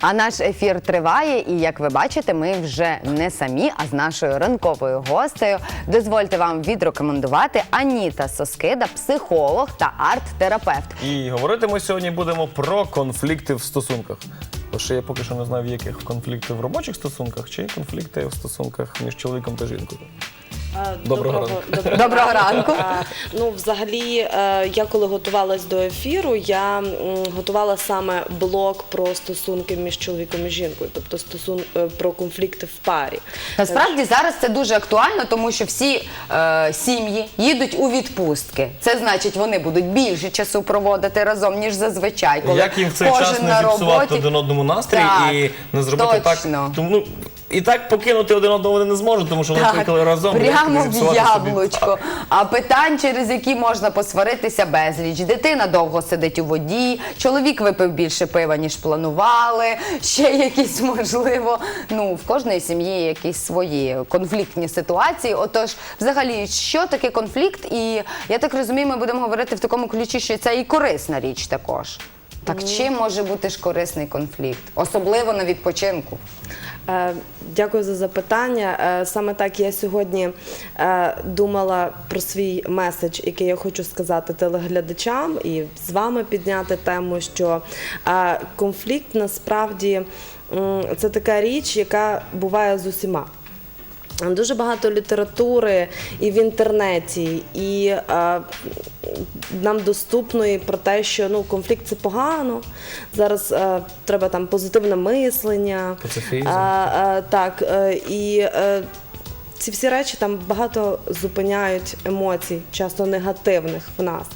А наш ефір триває, і як ви бачите, ми вже не самі, а з нашою ранковою гостею. Дозвольте вам відрекомендувати Аніта Соскида, психолог та арт-терапевт. І говорити ми сьогодні будемо про конфлікти в стосунках. Бо ще я поки що не знаю, в яких конфлікти в робочих стосунках чи конфлікти в стосунках між чоловіком та жінкою. Доброго ранку. Доброго ранку. Ну, взагалі, е, я коли готувалась до ефіру, я готувала саме блок про стосунки між чоловіком і жінкою, тобто стосун е, про конфлікти в парі. Насправді зараз це дуже актуально, тому що всі е, сім'ї їдуть у відпустки. Це значить, вони будуть більше часу проводити разом ніж зазвичай. Коли Як їм в цей час не зіпсувати роботі. один одному настрій Так, і не зробити точно. так. Тому ну, і так покинути один одного вони не зможуть, тому що вони Так, поїхали разом. прямо в зіпсувати собі. яблучко. А питань, через які можна посваритися безліч. Дитина довго сидить у воді, чоловік випив більше пива, ніж планували. Ще якісь, можливо, ну в кожної сім'ї якісь свої конфліктні ситуації. Отож, взагалі, що таке конфлікт? І я так розумію, ми будемо говорити в такому ключі, що це і корисна річ також. Так чим може бути ж корисний конфлікт, особливо на відпочинку? Е, Дякую за запитання. Е, Саме так я сьогодні е, думала про свій меседж, який я хочу сказати телеглядачам і з вами підняти тему, що конфлікт насправді це така річ, яка буває з усіма. Дуже багато літератури і в інтернеті, і нам доступної про те, що ну конфлікт це погано. Зараз е, треба там позитивне мислення. Пацифізм. Е, е, так, е, і е, ці всі речі там багато зупиняють емоцій, часто негативних в нас.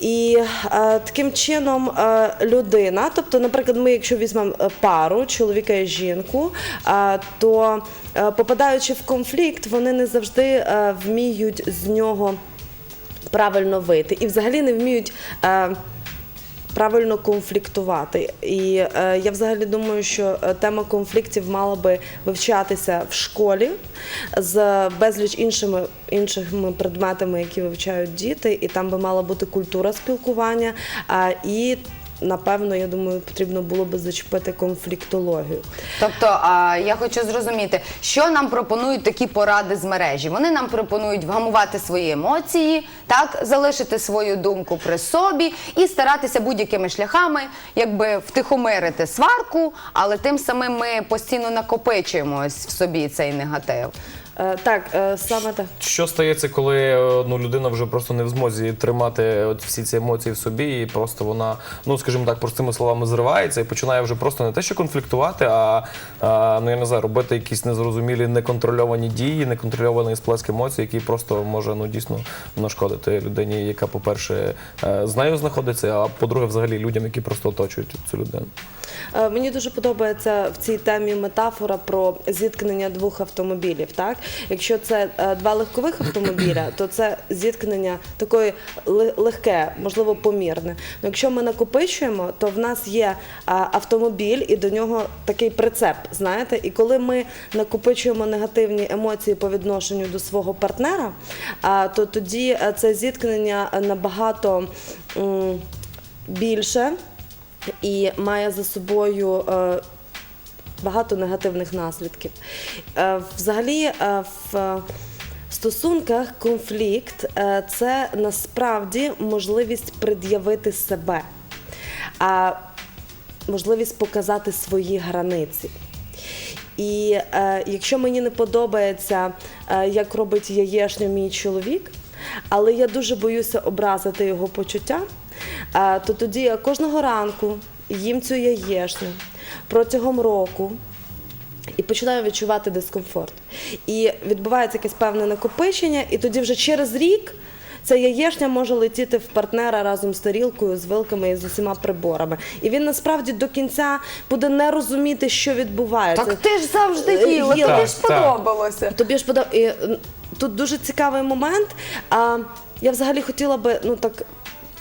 І е, таким чином е, людина, тобто, наприклад, ми, якщо візьмемо е, пару, чоловіка і жінку, е, то е, попадаючи в конфлікт, вони не завжди е, вміють з нього правильно вийти і взагалі не вміють. Е, правильно конфліктувати. І е, я взагалі думаю, що е, тема конфліктів мала би вивчатися в школі з безліч іншими іншими предметами, які вивчають діти, і там би мала бути культура спілкування. е, і напевно, я думаю, потрібно було би зачепити конфліктологію. Тобто, а, я хочу зрозуміти, що нам пропонують такі поради з мережі. Вони нам пропонують вгамувати свої емоції, так залишити свою думку при собі і старатися будь-якими шляхами, якби втихомирити сварку, але тим самим ми постійно накопичуємось в собі цей негатив. Е, так, е, саме так. Що стається, коли е, ну, людина вже просто не в змозі тримати от всі ці емоції в собі, і просто вона, ну скажімо так, простими словами зривається і починає вже просто не те, що конфліктувати, а, а ну я не знаю, робити якісь незрозумілі неконтрольовані дії, неконтрольований сплеск емоцій, який просто може ну дійсно нашкодити людині, яка, по-перше, е, з нею знаходиться, а по-друге, взагалі людям, які просто оточують цю людину. Е, Мені дуже подобається в цій темі метафора про зіткнення двох автомобілів. Так, якщо це е, два легкових автомобіля, то це зіткнення такої легке, можливо, помірне. Ну, якщо ми накопичуємо, то в нас є е, автомобіль і до нього такий прицеп. Знаєте, і коли ми накопичуємо негативні емоції по відношенню до свого партнера, е, то тоді це зіткнення набагато більше і має за собою багато негативних наслідків. Е, Взагалі, е, в стосунках конфлікт е, це насправді можливість пред'явити себе, а можливість показати свої границі. І е, якщо мені не подобається, е, як робить яєшню мій чоловік, але я дуже боюся образити його почуття, е, то тоді я кожного ранку їм цю яєшню протягом року. І починаю відчувати дискомфорт. І відбувається якесь певне накопичення, і тоді вже через рік ця яєшня може летіти в партнера разом з тарілкою, з вилками і з усіма приборами. І він насправді до кінця буде не розуміти, що відбувається. Так ти ж завжди Е, їла, тобі ж Так, так. подобалося. Тобі ж подав... і, тут дуже цікавий момент. А я взагалі хотіла би ну так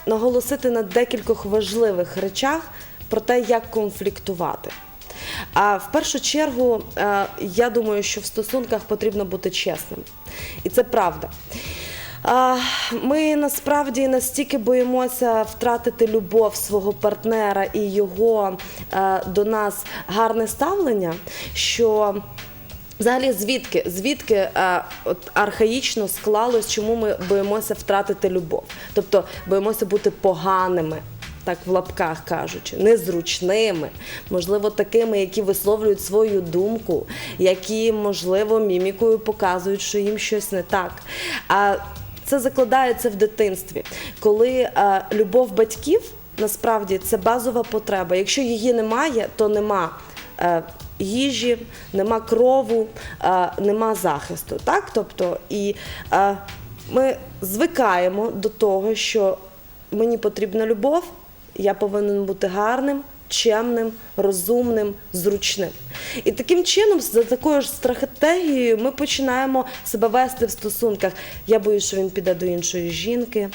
наголосити на декількох важливих речах про те, як конфліктувати. А в першу чергу, е, я думаю, що в стосунках потрібно бути чесним. І це правда. Ми насправді настільки боїмося втратити любов свого партнера і його е, до нас гарне ставлення, що взагалі звідки, звідки е, от архаїчно склалось, чому ми боїмося втратити любов, тобто боїмося бути поганими. Так в лапках кажучи, незручними, можливо, такими, які висловлюють свою думку, які, можливо, мімікою показують, що їм щось не так. А це закладається в дитинстві, коли е, любов батьків насправді це базова потреба. Якщо її немає, то нема. е, Їжі, нема крову, е, нема захисту. Так? Тобто, і е, ми звикаємо до того, що мені потрібна любов, я повинен бути гарним, чемним, розумним, зручним. І таким чином, за такою ж стратегією, ми починаємо себе вести в стосунках. Я боюсь, що він піде до іншої жінки.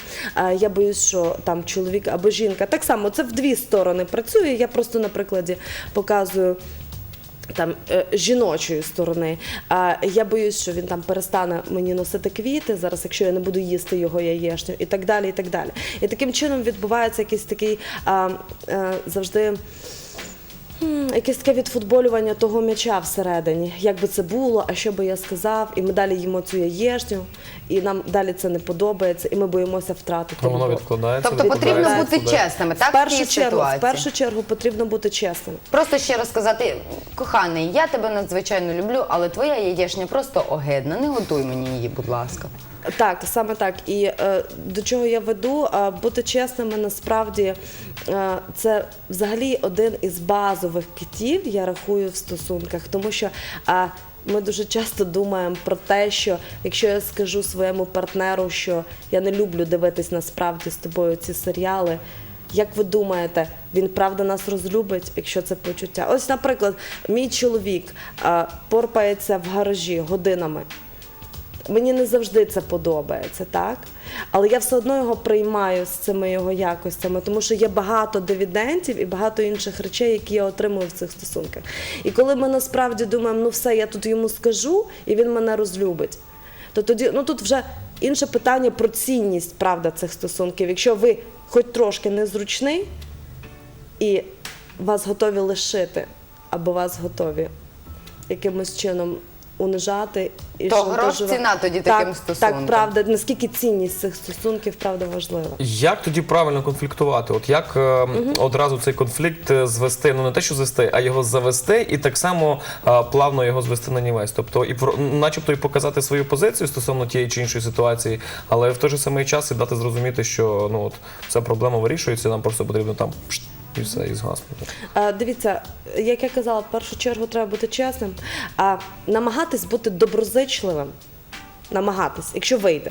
Я боюсь, що там чоловік або жінка. Так само це в дві сторони працює. Я просто на прикладі показую. Там е, жіночої сторони. Я боюсь, що він там перестане мені носити квіти зараз, якщо я не буду їсти його яєчню, і так далі. І так далі. І таким чином відбувається якийсь такий е, завжди. Якесь таке відфутболювання того м'яча всередині. Як би це було, а що би я сказав, і ми далі їмо цю яєчню, і нам далі це не подобається, і ми боїмося втратити. Воно відкладається. Тобто потрібно бути чесними, так? в першу, чергу, в першу чергу потрібно бути чесним. Просто ще розказати, коханий, я тебе надзвичайно люблю, але твоя яєчня просто огидна. Не готуй мені її, будь ласка. Так, саме так. І е, до чого я веду, е, бути чесними насправді е, це взагалі один із базових китів, я рахую в стосунках, тому що е, ми дуже часто думаємо про те, що якщо я скажу своєму партнеру, що я не люблю дивитись насправді з тобою ці серіали. Як ви думаєте, він правда нас розлюбить, якщо це почуття? Ось, наприклад, мій чоловік е, порпається в гаражі годинами. Мені не завжди це подобається, так? Але я все одно його приймаю з цими його якостями, тому що є багато дивідендів і багато інших речей, які я отримую в цих стосунках. І коли ми насправді думаємо, ну все, я тут йому скажу, і він мене розлюбить, то тоді ну тут вже інше питання про цінність правда цих стосунків. Якщо ви хоч трошки незручний і вас готові лишити, або вас готові якимось чином унижати і То грош шантажувати. ціна тоді так, таким стосункам. Так, правда, наскільки цінність цих стосунків правда важлива. Як тоді правильно конфліктувати? От як е, одразу цей конфлікт е, звести, ну не те, що звести, а його завести, і так само е, плавно його звести на нівець. Тобто, і про- начебто і показати свою позицію стосовно тієї чи іншої ситуації, але в той же самий час і дати зрозуміти, що ну от ця проблема вирішується, нам просто потрібно там і все, і згаснути. Е, Дивіться, як я казала, в першу чергу треба бути чесним, а намагатись бути доброзичливим. Намагатись, якщо вийде.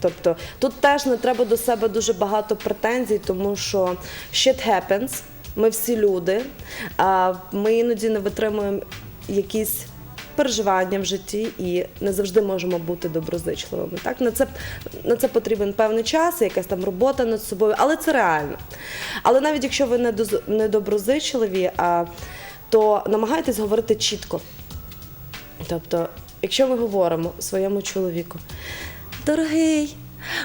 Тобто тут теж не треба до себе дуже багато претензій, тому що shit happens, ми всі люди, а ми іноді не витримуємо якісь переживання в житті і не завжди можемо бути доброзичливими. Так? На, це, на це потрібен певний час, якась там робота над собою, але це реально. Але навіть якщо ви не не доброзичливі, а, то намагайтесь говорити чітко. Тобто, якщо ми говоримо своєму чоловіку, дорогий,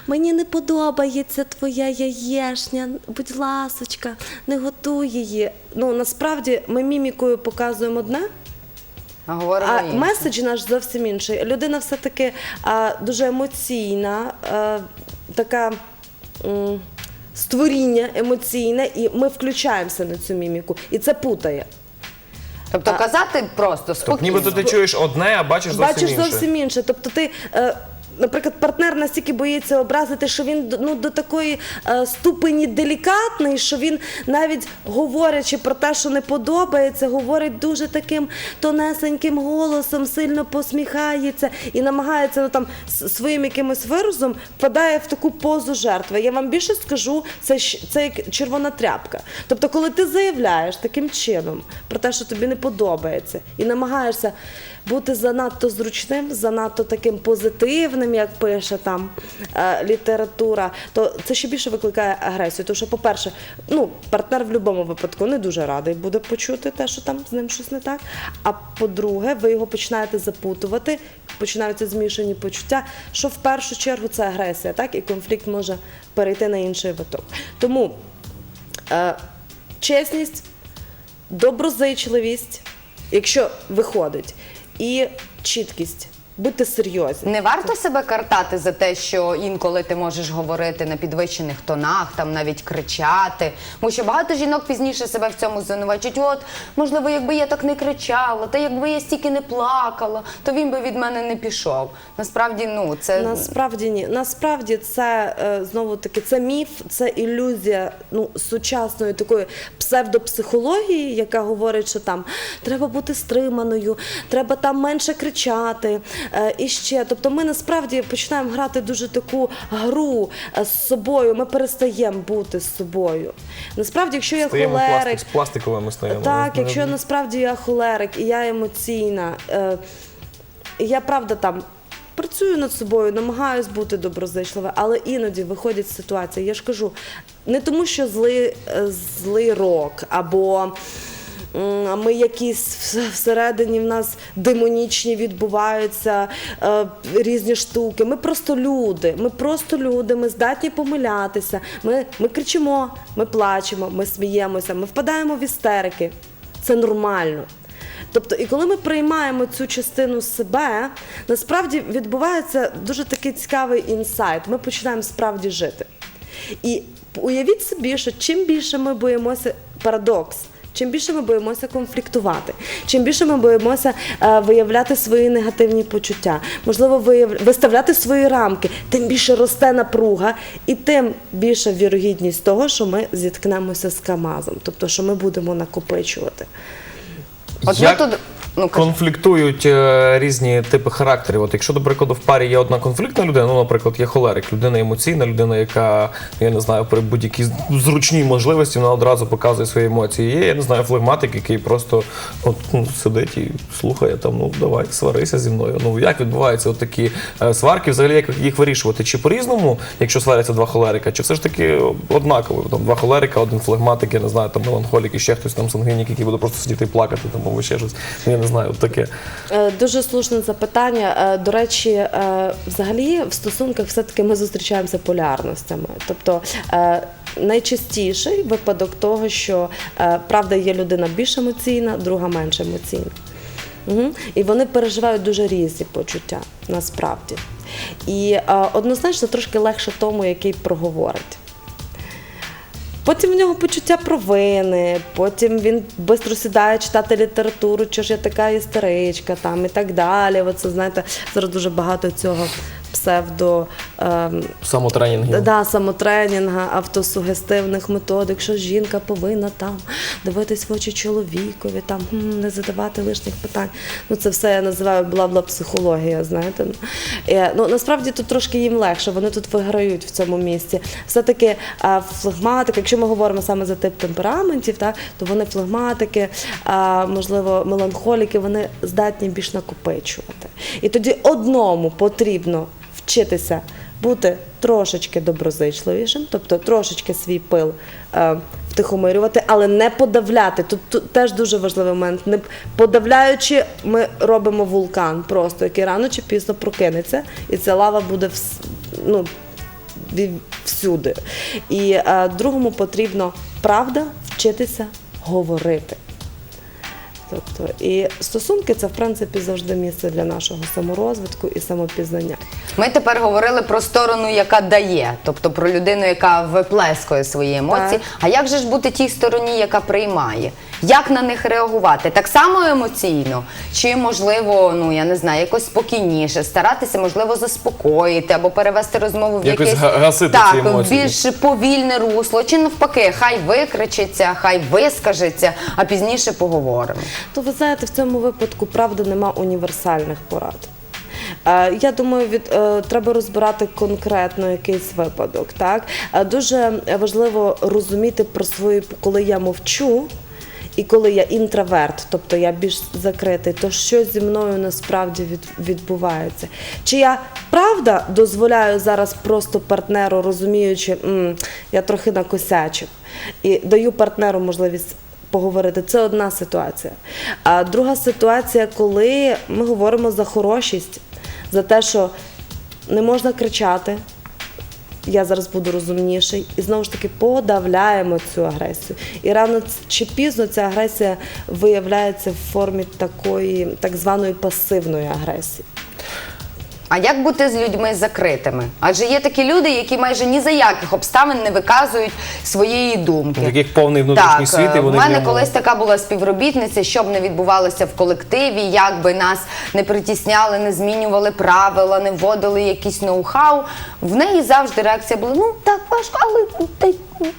мені не подобається твоя яєшня, будь ласочка, не готуй її. Ну насправді ми мімікою показуємо одне, говоримо а інше. меседж наш зовсім інший. Людина все-таки а, дуже емоційна, а, така. м, Створіння емоційне, і ми включаємося на цю міміку, і це путає. Тобто казати просто Тобто, спокійно. нібито ти чуєш одне, а бачиш зовсім Бачиш інше. зовсім інше. Тобто ти. Е, Наприклад, партнер настільки боїться образити, що він ну, до такої е, ступені делікатний, що він навіть говорячи про те, що не подобається, говорить дуже таким тонесеньким голосом, сильно посміхається і намагається ну, там, своїм якимось виразом впадає в таку позу жертви. Я вам більше скажу, це, це як червона тряпка. Тобто, коли ти заявляєш таким чином про те, що тобі не подобається, і намагаєшся бути занадто зручним, занадто таким позитивним як пише там е, література, то це ще більше викликає агресію. Тому що, по-перше, ну, партнер в будь-якому випадку не дуже радий буде почути те, що там з ним щось не так. А по-друге, ви його починаєте запутувати, починаються змішані почуття, що в першу чергу це агресія, так і конфлікт може перейти на інший виток. Тому е, чесність, доброзичливість, якщо виходить, і чіткість. Будьте серйозні. Не варто себе картати за те, що інколи ти можеш говорити на підвищених тонах, там навіть кричати. Тому що багато жінок пізніше себе в цьому звинувачують. От, можливо, якби я так не кричала, та якби я стільки не плакала, то він би від мене не пішов. Насправді, ну це Насправді ні. Насправді це е, знову таки це міф, це ілюзія ну, сучасної такої псевдопсихології, яка говорить, що там треба бути стриманою, треба там менше кричати. Е, і ще, тобто, ми насправді починаємо грати дуже таку гру е, з собою. Ми перестаємо бути з собою. Насправді, якщо я Стаємо холерик, пластик, пластиковими стаємо. так, якщо насправді я холерик і я емоційна, е, я правда там. Працюю над собою, намагаюсь бути доброзичливою, але іноді виходять ситуації. Я ж кажу, не тому, що злий, злий рок, або ми якісь всередині в нас демонічні відбуваються е, різні штуки. Ми просто люди. Ми просто люди, ми здатні помилятися. Ми, ми кричимо, ми плачемо, ми сміємося, ми впадаємо в істерики. Це нормально. Тобто, і коли ми приймаємо цю частину себе, насправді відбувається дуже такий цікавий інсайт. Ми починаємо справді жити. І уявіть собі, що чим більше ми боїмося парадокс. Чим більше ми боїмося конфліктувати, чим більше ми боїмося е, виявляти свої негативні почуття, можливо, вияв... виставляти свої рамки, тим більше росте напруга, і тим більша вірогідність того, що ми зіткнемося з Камазом, тобто що ми будемо накопичувати. От Як ми тут ну конфліктують е, різні типи характерів. От якщо, до прикладу, в парі є одна конфліктна людина, ну, наприклад, є холерик, людина емоційна, людина, яка, я не знаю, при будь-якій зручній можливості вона одразу показує свої емоції. Є, я не знаю, флегматик, який просто от, ну, сидить і слухає там, ну давай, сварися зі мною. Ну як відбуваються от такі е, сварки, взагалі як їх вирішувати? Чи по-різному, якщо сваряться два холерика, чи все ж таки однаково? Там два холерика, один флегматик, я не знаю, там меланхолік і ще хтось там сангвінік, який буде просто сидіти і плакати, там або ще щось. Ну, Я не знаю, таке. Е, Дуже слушне запитання. Е, До речі, е, взагалі в стосунках все-таки ми зустрічаємося полярностями. Тобто найчастіший випадок того, що правда є людина більш емоційна, друга менш емоційна. Угу. І вони переживають дуже різні почуття насправді. І однозначно трошки легше тому, який проговорить. Потім в нього почуття провини, потім він швидко сідає читати літературу, чи ж я така істеричка там і так далі. Оце, знаєте, зараз дуже багато цього псевдо. ем, Самотренінги. Да, самотренінга, автосугестивних методик, що жінка повинна там дивитись в очі чоловікові, там не задавати лишніх питань. Ну це все я називаю бла-бла психологія. Знаєте, Е, ну насправді тут трошки їм легше, вони тут виграють в цьому місці. Все-таки а, флегматики, якщо ми говоримо саме за тип темпераментів, так то вони флегматики, а, можливо, меланхоліки, вони здатні більш накопичувати. І тоді одному потрібно вчитися бути трошечки доброзичливішим, тобто трошечки свій пил е, втихомирювати, але не подавляти. Тут, тут теж дуже важливий момент. Не подавляючи, ми робимо вулкан, просто який рано чи пізно прокинеться, і ця лава буде ну, всюди. І е, другому потрібно правда вчитися говорити. Тобто, і стосунки це в принципі завжди місце для нашого саморозвитку і самопізнання. Ми тепер говорили про сторону, яка дає, тобто про людину, яка виплескує свої емоції. Так. А як же ж бути тій стороні, яка приймає? Як на них реагувати? Так само емоційно? Чи можливо, ну я не знаю, якось спокійніше, старатися, можливо, заспокоїти або перевести розмову в Якось якесь гасити так, ці емоції. більш повільне русло, чи навпаки, хай викричиться, хай вискажеться, а пізніше поговоримо. То ви знаєте, в цьому випадку правда нема універсальних порад. Е, Я думаю, від е, треба розбирати конкретно якийсь випадок. Так Е, дуже важливо розуміти про свої, коли я мовчу. І коли я інтроверт, тобто я більш закритий, то що зі мною насправді відбувається? Чи я правда дозволяю зараз просто партнеру, розуміючи, «М, я трохи накосячив, і даю партнеру можливість поговорити. Це одна ситуація. А друга ситуація, коли ми говоримо за хорошість, за те, що не можна кричати. Я зараз буду розумніший, і знову ж таки подавляємо цю агресію. І рано чи пізно ця агресія виявляється в формі такої так званої пасивної агресії. А як бути з людьми закритими? Адже є такі люди, які майже ні за яких обставин не виказують своєї думки. Яких повний внутрішній так, світ, і е, вони в мене ньому- колись така була співробітниця, що б не відбувалося в колективі, як би нас не притісняли, не змінювали правила, не вводили якісь ноу-хау. В неї завжди реакція була: ну так важко, але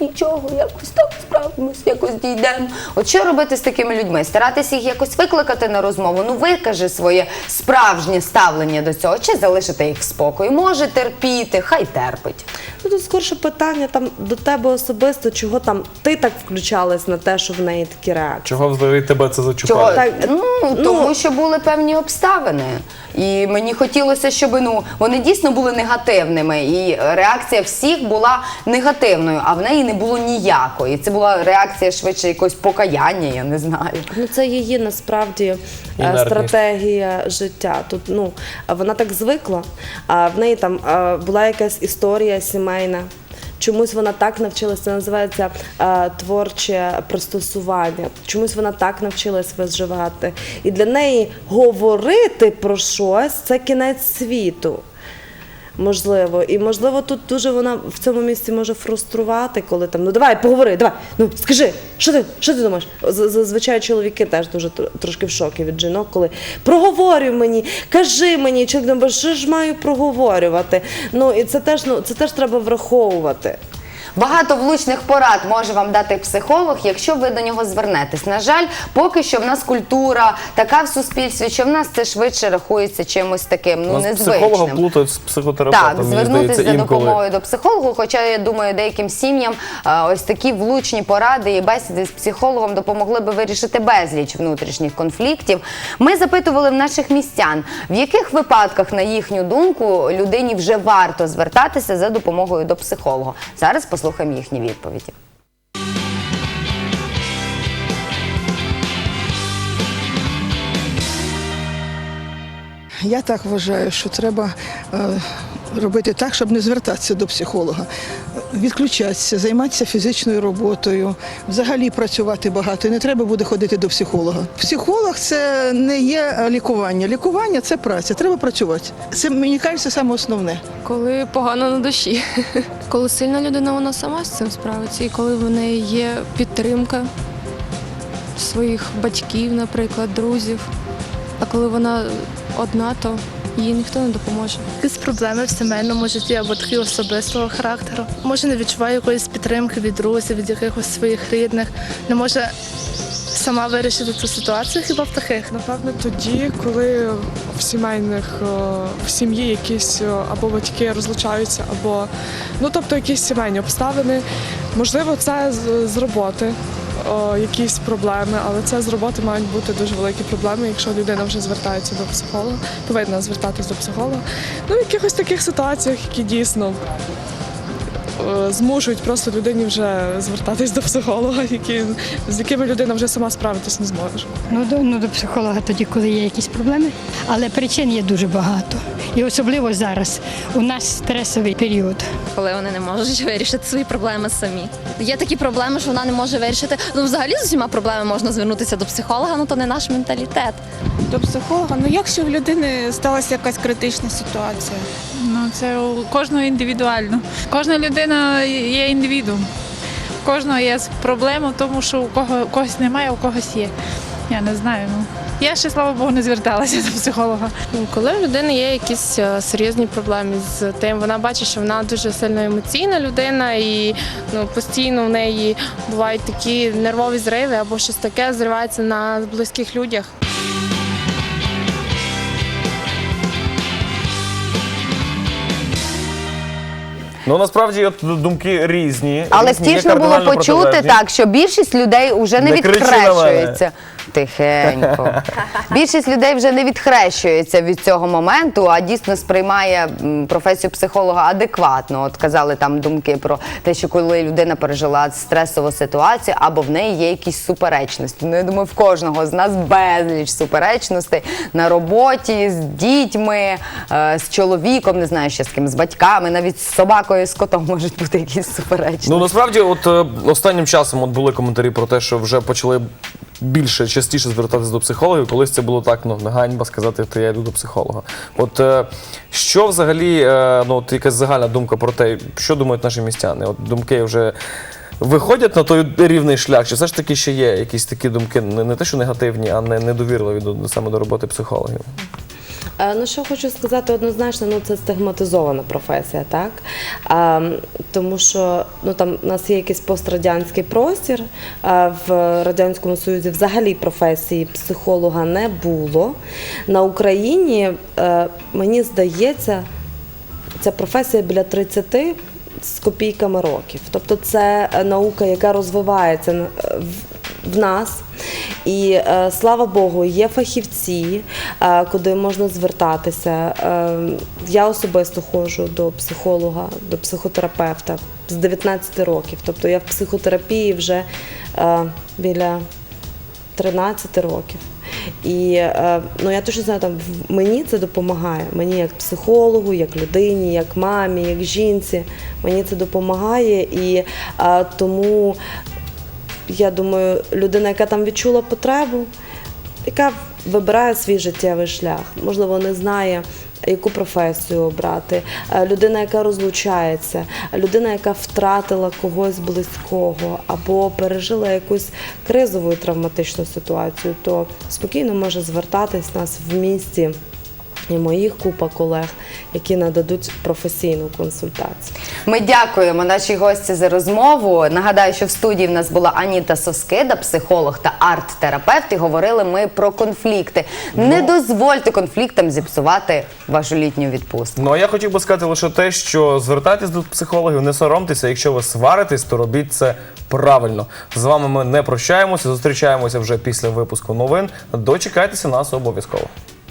нічого, якось так справимось, якось дійдемо. От що робити з такими людьми? Старатися їх якось викликати на розмову. Ну викажи своє справжнє ставлення до цього, чи залишити їх в спокої. Може терпіти, хай терпить. Ну тут скорше питання там до тебе особисто, чого там ти так включалась на те, що в неї такі реакції. Чого взагалі тебе це Чого? Так, ну, ну- тому що були певні обставини. І мені хотілося, щоб ну, вони дійсно були негативними. І реакція всіх була негативною, а в неї не було ніякої. Це була реакція швидше якогось покаяння, я не знаю. Ну, це її насправді е, Інертність. стратегія життя. Тут ну вона так звикла. А в неї там е, була якась історія сімейна. Чомусь вона так навчилася, це називається е, творче пристосування. Чомусь вона так навчилась виживати. І для неї говорити про щось це кінець світу. Можливо, і можливо, тут дуже вона в цьому місці може фруструвати, коли там ну давай, поговори, давай, ну скажи, що ти що ти думаєш? Зазвичай чоловіки теж дуже трошки в шокі від жінок, коли проговорюй мені, кажи мені, чоловік що ж маю проговорювати. Ну і це теж ну це теж треба враховувати. Багато влучних порад може вам дати психолог, якщо ви до нього звернетесь. На жаль, поки що в нас культура така в суспільстві, що в нас це швидше рахується чимось таким ну незвичним. психолога плутають з психотерапевтом, Так, звернутися за допомогою до психологу. Хоча я думаю, деяким сім'ям ось такі влучні поради і бесіди з психологом допомогли би вирішити безліч внутрішніх конфліктів. Ми запитували в наших містян, в яких випадках, на їхню думку, людині вже варто звертатися за допомогою до психолога. Зараз послухаємо їхні відповіді. Я так вважаю, що треба е, робити так, щоб не звертатися до психолога. Відключатися, займатися фізичною роботою, взагалі працювати багато. І не треба буде ходити до психолога. Психолог це не є лікування. Лікування це праця. Треба працювати. Це мені кажеться саме основне. Коли погано на душі. Коли сильна людина, вона сама з цим справиться. І коли в неї є підтримка своїх батьків, наприклад, друзів. А коли вона одна, то їй ніхто не допоможе. якісь проблеми в сімейному житті або такі особистого характеру. Може, не відчуває якоїсь підтримки від друзів, від якихось своїх рідних, не може сама вирішити цю ситуацію хіба в таких. Напевно, тоді, коли в сімейних е, в сім'ї якісь е, або батьки розлучаються, або ну тобто якісь сімейні обставини. Можливо, це з, з роботи. Е, Якісь проблеми, але це з роботи мають бути дуже великі проблеми, якщо людина вже звертається до психолога, повинна звертатись до психолога. Ну, в якихось таких ситуаціях, які дійсно змушують просто людині вже звертатись до психолога, які, з якими людина вже сама справитись не зможе. Ну, до, ну, до психолога тоді, коли є якісь проблеми, але причин є дуже багато. І особливо зараз у нас стресовий період. коли вони не можуть вирішити свої проблеми самі. Є такі проблеми, що вона не може вирішити. Ну, взагалі з усіма проблемами можна звернутися до психолога, ну то не наш менталітет. до психолога. Ну якщо в людини сталася якась критична ситуація. Ну, це у кожного індивідуально. Кожна людина є індивідуум. У кожного є проблема тому, що у кого у когось немає, у когось є. Я не знаю. Ну я ще слава Богу не зверталася до психолога. Ну, Коли в людини є якісь е, серйозні проблеми з тим, вона бачить, що вона дуже сильно емоційна людина, і ну, постійно в неї бувають такі нервові зриви або щось таке зривається на близьких людях. Ну насправді от думки різні. Але різні, є втішно було кардинально почути протилежні. так, що більшість людей вже не, Не кричи на відхрещується. Тихенько. Більшість людей вже не відхрещується від цього моменту, а дійсно сприймає професію психолога адекватно. От казали там думки про те, що коли людина пережила стресову ситуацію, або в неї є якісь суперечності. Ну я думаю, в кожного з нас безліч суперечностей на роботі, з дітьми, е, з чоловіком, не знаю ще з ким, з батьками, навіть з собакою, з котом можуть бути якісь суперечності. Ну насправді, от е, останнім часом от були коментарі про те, що вже почали більше частіше звертатися до психологів. Колись це було так, ну ганьба сказати, то я йду до психолога. От е, що взагалі, е, ну от якась загальна думка про те, що думають наші містяни? От думки вже. Виходять на той рівний шлях, чи все ж таки ще є якісь такі думки, не, не те, що негативні, а не недовірливі до, до саме до роботи психологів? Е, Ну, що хочу сказати однозначно, ну це стигматизована професія, так? А, тому що ну, там, у нас є якийсь пострадянський простір. А в Радянському Союзі взагалі професії психолога не було. На Україні, е, мені здається, ця професія біля 30 з копійками років. Тобто це е, наука, яка розвивається е, в нас. І е, слава Богу, є фахівці, е, куди можна звертатися. Е, я особисто ходжу до психолога, до психотерапевта з 19 років. Тобто я в психотерапії вже біля 13 років. І ну я точно знаю, там мені це допомагає. Мені як психологу, як людині, як мамі, як жінці. Мені це допомагає. І тому я думаю, людина, яка там відчула потребу, яка вибирає свій життєвий шлях, можливо, не знає. Яку професію обрати, Е, людина, яка розлучається, людина, яка втратила когось близького або пережила якусь кризову травматичну ситуацію, то спокійно може звертатись нас в місті і моїх купа колег, які нададуть професійну консультацію. Ми дякуємо нашій гості за розмову. Нагадаю, що в студії в нас була Аніта Соскида, психолог та арт-терапевт. І говорили ми про конфлікти. Не дозвольте конфліктам зіпсувати вашу літню відпустку. Ну а я хотів би сказати лише те, що звертайтесь до психологів, не соромтеся. Якщо ви сваритесь, то робіть це правильно. З вами ми не прощаємося, зустрічаємося вже після випуску новин. Дочекайтеся нас обов'язково.